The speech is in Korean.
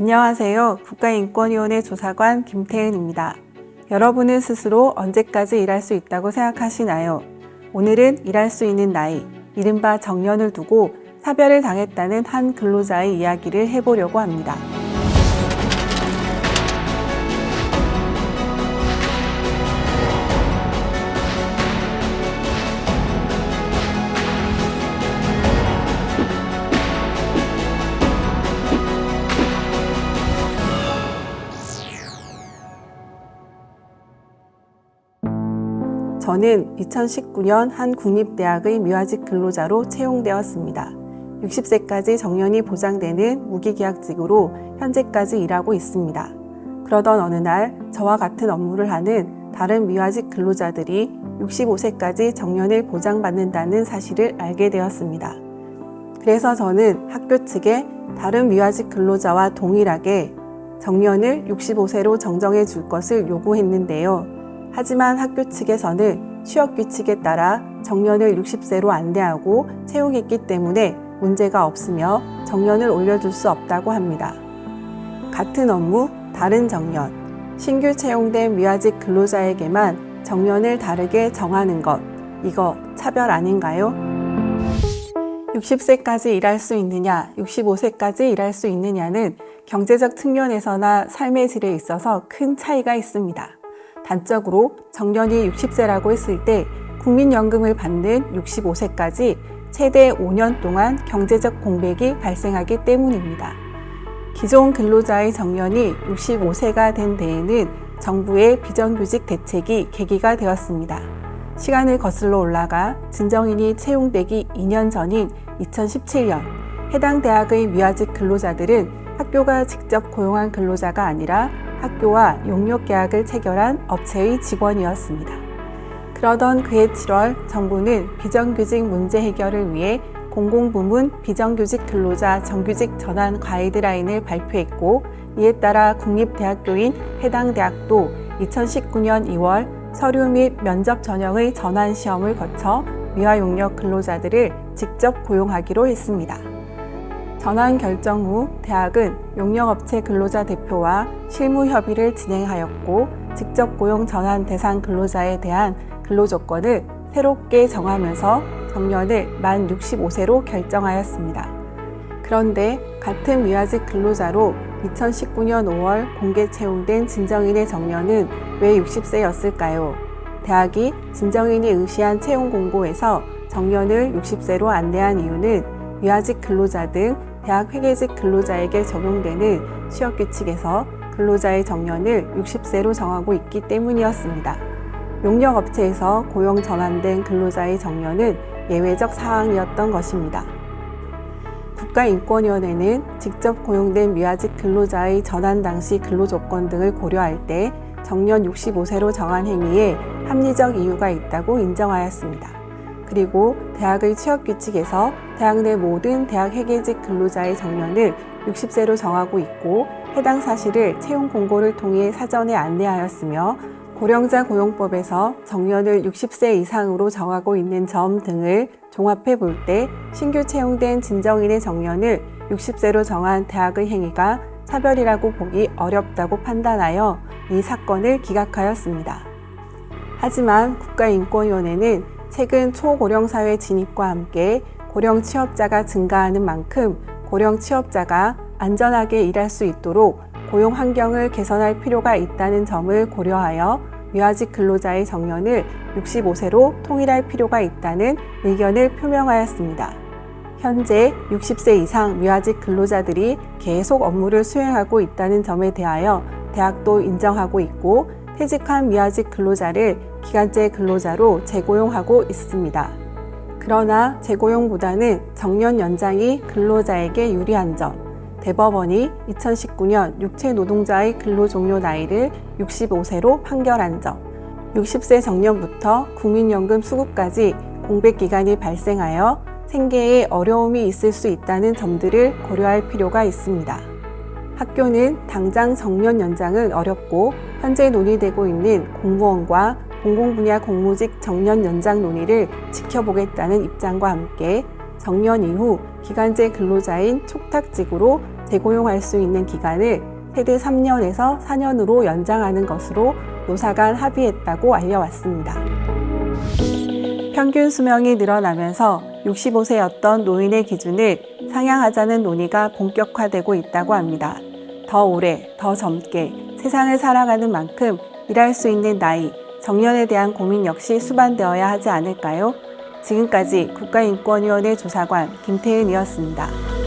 안녕하세요. 국가인권위원회 조사관 김태은입니다. 여러분은 스스로 언제까지 일할 수 있다고 생각하시나요? 오늘은 일할 수 있는 나이, 이른바 정년을 두고 사별을 당했다는 한 근로자의 이야기를 해보려고 합니다. 저는 2019년 한 국립대학의 미화직 근로자로 채용되었습니다. 60세까지 정년이 보장되는 무기계약직으로 현재까지 일하고 있습니다. 그러던 어느 날 저와 같은 업무를 하는 다른 미화직 근로자들이 65세까지 정년을 보장받는다는 사실을 알게 되었습니다. 그래서 저는 학교 측에 다른 미화직 근로자와 동일하게 정년을 65세로 정정해 줄 것을 요구했는데요. 하지만 학교 측에서는 취업 규칙에 따라 정년을 60세로 안내하고 채용했기 때문에 문제가 없으며 정년을 올려줄 수 없다고 합니다. 같은 업무, 다른 정년. 신규 채용된 미화직 근로자에게만 정년을 다르게 정하는 것. 이거 차별 아닌가요? 60세까지 일할 수 있느냐, 65세까지 일할 수 있느냐는 경제적 측면에서나 삶의 질에 있어서 큰 차이가 있습니다. 단적으로 정년이 60세라고 했을 때 국민연금을 받는 65세까지 최대 5년 동안 경제적 공백이 발생하기 때문입니다. 기존 근로자의 정년이 65세가 된 데에는 정부의 비정규직 대책이 계기가 되었습니다. 시간을 거슬러 올라가 진정인이 채용되기 2년 전인 2017년 해당 대학의 미화직 근로자들은 학교가 직접 고용한 근로자가 아니라 학교와 용역 계약을 체결한 업체의 직원이었습니다. 그러던 그해 7월 정부는 비정규직 문제 해결을 위해 공공부문 비정규직 근로자 정규직 전환 가이드라인을 발표했고 이에 따라 국립대학교인 해당 대학도 2019년 2월 서류 및 면접 전형의 전환 시험을 거쳐 미화 용역 근로자들을 직접 고용하기로 했습니다. 전환 결정 후 대학은 용역업체 근로자 대표와 실무 협의를 진행하였고 직접 고용 전환 대상 근로자에 대한 근로 조건을 새롭게 정하면서 정년을 만 65세로 결정하였습니다. 그런데 같은 미화직 근로자로 2019년 5월 공개 채용된 진정인의 정년은 왜 60세였을까요? 대학이 진정인이 의시한 채용 공고에서 정년을 60세로 안내한 이유는 미화직 근로자 등 대학 회계직 근로자에게 적용되는 취업 규칙에서 근로자의 정년을 60세로 정하고 있기 때문이었습니다. 용역 업체에서 고용 전환된 근로자의 정년은 예외적 사항이었던 것입니다. 국가인권위원회는 직접 고용된 미화직 근로자의 전환 당시 근로 조건 등을 고려할 때 정년 65세로 정한 행위에 합리적 이유가 있다고 인정하였습니다. 그리고 대학의 취업 규칙에서 대학 내 모든 대학 회계직 근로자의 정년을 60세로 정하고 있고 해당 사실을 채용 공고를 통해 사전에 안내하였으며 고령자 고용법에서 정년을 60세 이상으로 정하고 있는 점 등을 종합해 볼 때 신규 채용된 진정인의 정년을 60세로 정한 대학의 행위가 차별이라고 보기 어렵다고 판단하여 이 사건을 기각하였습니다. 하지만 국가인권위원회는 최근 초고령 사회 진입과 함께 고령 취업자가 증가하는 만큼 고령 취업자가 안전하게 일할 수 있도록 고용 환경을 개선할 필요가 있다는 점을 고려하여 미화직 근로자의 정년을 65세로 통일할 필요가 있다는 의견을 표명하였습니다. 현재 60세 이상 미화직 근로자들이 계속 업무를 수행하고 있다는 점에 대하여 대학도 인정하고 있고 퇴직한 미화직 근로자를 기간제 근로자로 재고용하고 있습니다. 그러나 재고용보다는 정년 연장이 근로자에게 유리한 점, 대법원이 2019년 육체 노동자의 근로 종료 나이를 65세로 판결한 점, 60세 정년부터 국민연금 수급까지 공백 기간이 발생하여 생계에 어려움이 있을 수 있다는 점들을 고려할 필요가 있습니다. 학교는 당장 정년 연장은 어렵고 현재 논의되고 있는 공무원과 공공분야 공무직 정년 연장 논의를 지켜보겠다는 입장과 함께 정년 이후 기간제 근로자인 촉탁직으로 재고용할 수 있는 기간을 최대 3년에서 4년으로 연장하는 것으로 노사 간 합의했다고 알려왔습니다. 평균 수명이 늘어나면서 65세였던 노인의 기준을 상향하자는 논의가 본격화되고 있다고 합니다. 더 오래, 더 젊게 세상을 살아가는 만큼 일할 수 있는 나이, 정년에 대한 고민 역시 수반되어야 하지 않을까요? 지금까지 국가인권위원회 조사관 김태은이었습니다.